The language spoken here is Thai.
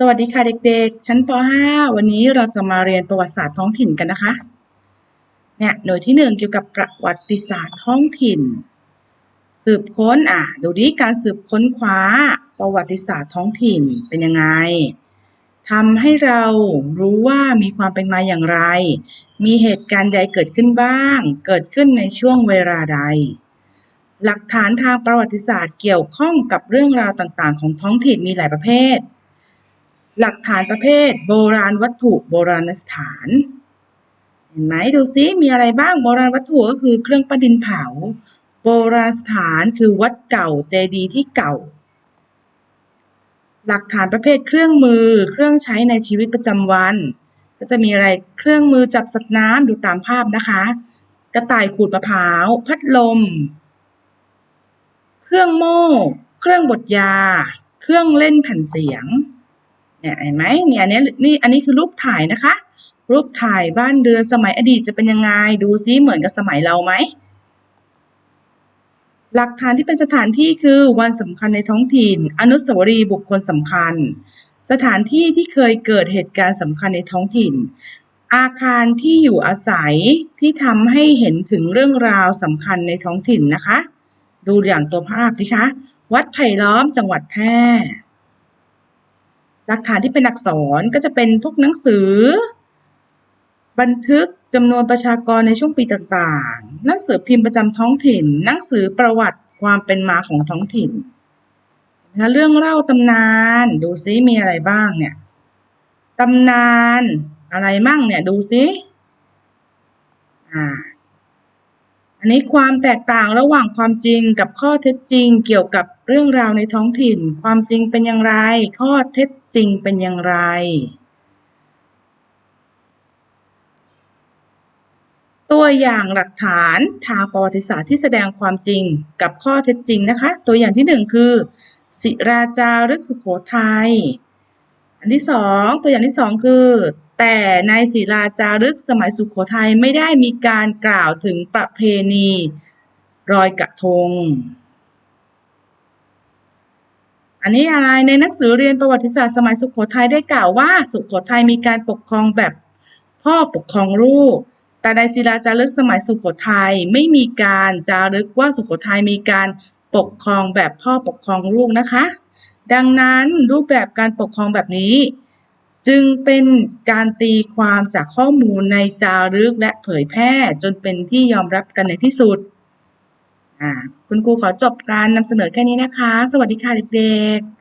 สวัสดีค่ะเด็กๆ ชั้นป .5 วันนี้เราจะมาเรียนประวัติศาสตร์ท้องถิ่นกันนะคะ เนี่ยหน่วยที่หนึ่งเกี่ยวกับประวัติศาสตร์ท้องถิ่น สืบค้นอะดูดิการสืบค้นคว้าประวัติศาสตร์ท้องถิ่นเป็นยังไงทำให้เรารู้ว่ามีความเป็นมาอย่างไร มีเหตุการณ์ใดเกิดขึ้นบ้าง เกิดขึ้นในช่วงเวลาใด หลักฐานทางประวัติศาสตร์เกี่ยวข้องกับเรื่องราวต่างๆ ของท้องถิ่นมีหลายประเภท หลักฐานประเภท โบราณวัตถุโบราณสถาน เห็นไหมดูซิมีอะไรบ้างโบราณวัตถุก็คือเครื่องประดินเผา โบราณสถานคือวัดเก่าเจดีย์ที่เก่า หลักฐานประเภทเครื่องมือเครื่องใช้ในชีวิตประจำวัน ก็จะมีอะไรเครื่องมือจับสัตว์น้ำดูตามภาพนะคะ กระต่ายขูดมะพร้าว พัดลม เครื่องโม่ เครื่องบดยา เครื่องเล่นแผ่นเสียง เนี่ยเห็นไหมเนี่ยอันนี้นี่อันนี้คือรูปถ่ายนะคะ รูปถ่ายบ้านเรือนสมัยอดีตจะเป็นยังไงดูซิเหมือนกับสมัยเราไหมหลักฐานที่เป็นสถานที่คือวันสำคัญในท้องถิ่น อนุสาวรีย์บุคคลสำคัญ สถานที่ที่เคยเกิดเหตุการณ์สำคัญในท้องถิ่น อาคารที่อยู่อาศัยที่ทำให้เห็นถึงเรื่องราวสำคัญในท้องถิ่นนะคะ ดูอย่างตัวภาพดิคะ วัดไผ่ล้อมจังหวัดแพร่ หลักฐานที่เป็นอักษรก็จะเป็นพวกหนังสือ บันทึกจำนวนประชากรในช่วงปีต่างๆ หนังสือพิมพ์ประจำท้องถิ่น หนังสือประวัติความเป็นมาของท้องถิ่นนะคะเรื่องเล่าตำนาน ดูซิมีอะไรบ้างเนี่ยตำนานอะไรมั่งเนี่ยดูซิอ่า อันนี้ความแตกต่างระหว่างความจริงกับข้อเท็จจริง เกี่ยวกับเรื่องราวในท้องถิ่น ความจริงเป็นอย่างไร ข้อเท็จจริงเป็นอย่างไรตัวอย่างหลักฐานทางประวัติศาสตร์ที่แสดงความจริงกับข้อเท็จจริงนะคะ ตัวอย่างที่หนึ่งคือ ศิราจารึกสุโขทัย อันที่สองตัวอย่างที่สองคือ แต่ในศิลาจารึกสมัยสุโขทัยไม่ได้มีการกล่าวถึงประเพณีรอยกระทง อันนี้อะไรในหนังสือเรียนประวัติศาสตร์สมัยสุโขทัยได้กล่าวว่าสุโขทัยมีการปกครองแบบพ่อปกครองลูกแต่ในศิลาจารึกสมัยสุโขทัยไม่มีการจารึกว่าสุโขทัยมีการ ปกครองแบบพ่อปกครองลูกนะคะ ดังนั้นรูปแบบการปกครองแบบนี้ จึงเป็นการตีความจากข้อมูลในจารึกและเผยแพร่จนเป็นที่ยอมรับกันในที่สุดคุณครูขอจบการนำเสนอแค่นี้นะคะ สวัสดีค่ะเด็กๆ